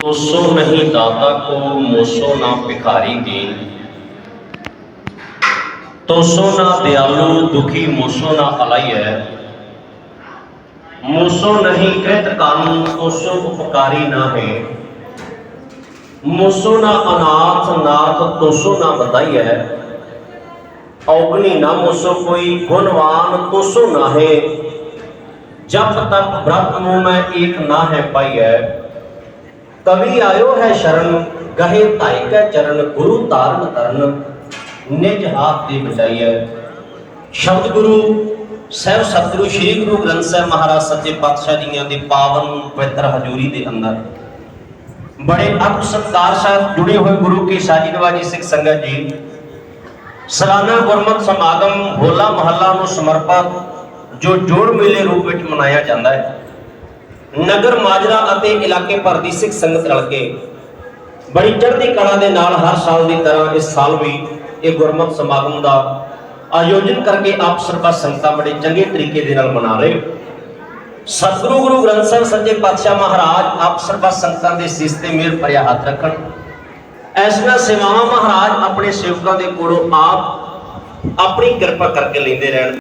तो सो नहीं दाता को मोसो ना भिखारी दीन तो सो ना दयालु दुखी मोसो ना अलाई है मोसो नहीं कृत कानून तो सो उपकारी ना है मोसो ना अनाथ नाथ तो सो ना बधाई है औगनी ना मोसो कोई गुणवान तो सो ना है जब तक व्रत मुंह में एक ना है पाई है ਤਵੀ ਆਇਓ ਹੈ ਸ਼ਰਨ, ਗਹੇ ਧਾਈ ਕੈ ਚਰਨ, ਗੁਰੂ ਤਾਰਨ ਤਰਨ, ਨਿਜ ਹਾਥ ਦੀ ਬਚਾਈਐ। ਸ਼ਬਦ ਗੁਰੂ, ਸਹਿਬ ਸਤਿਗੁਰੂ ਸ੍ਰੀ ਗੁਰੂ ਗ੍ਰੰਥ ਸਾਹਿਬ ਮਹਾਰਾਜ ਸੱਚੇ ਪਾਤਸ਼ਾਹ ਜੀਆਂ ਦੀ ਪਾਵਨ ਪਵਿੱਤਰ ਹਜ਼ੂਰੀ ਦੇ ਅੰਦਰ। ਬੜੇ ਅਕਬ ਸਤਕਾਰ ਸਾਹਿਬ ਜੁੜੇ ਹੋਏ ਗੁਰੂ ਕੀ ਸਾਜੀ ਨਵਾਜੀ ਸਿੱਖ ਸੰਗਤ ਜੀ। ਸਲਾਨਾ ਗੁਰਮਤ ਸਮਾਗਮ ਹੋਲਾ ਮਹੱਲਾ ਨੂੰ ਸਮਰਪਿਤ ਜੋ ਜੋੜ ਮੇਲੇ ਰੂਪ ਵਿੱਚ ਮਨਾਇਆ ਜਾਂਦਾ ਹੈ। ਨਗਰ ਮਾਜਰਾ ਅਤੇ ਇਲਾਕੇ ਭਰ ਦੀ ਸਿੱਖ ਸੰਗਤ ਰਲ ਕੇ ਬੜੀ ਚੜ੍ਹਦੀ ਕਲਾ ਦੇ ਨਾਲ ਹਰ ਸਾਲ ਦੀ ਤਰ੍ਹਾਂ ਇਸ ਸਾਲ ਵੀ ਇਹ ਗੁਰਮਤਿ ਸਮਾਗਮ ਦਾ ਆਯੋਜਨ ਕਰਕੇ ਆਪ ਸਰਬੱਤ ਸੰਗਤਾਂ ਬੜੇ ਚੰਗੇ ਤਰੀਕੇ ਦੇ ਨਾਲ ਮਨਾ ਰਹੇ। ਸਤਿਗੁਰੂ ਗੁਰੂ ਗ੍ਰੰਥ ਸਾਹਿਬ ਸੱਚੇ ਪਾਤਸ਼ਾਹ ਮਹਾਰਾਜ ਆਪ ਸਰਬੱਤ ਸੰਗਤਾਂ ਦੇ ਸਿਸ ਤੇ ਮਿਹਰ ਭਰਿਆ ਹੱਥ ਰੱਖਣ। ਐਸੀਆਂ ਸੇਵਾਵਾਂ ਮਹਾਰਾਜ ਆਪਣੇ ਸੇਵਕਾਂ ਦੇ ਕੋਲੋਂ ਆਪ ਆਪਣੀ ਕਿਰਪਾ ਕਰਕੇ ਲੈਂਦੇ ਰਹਿਣ।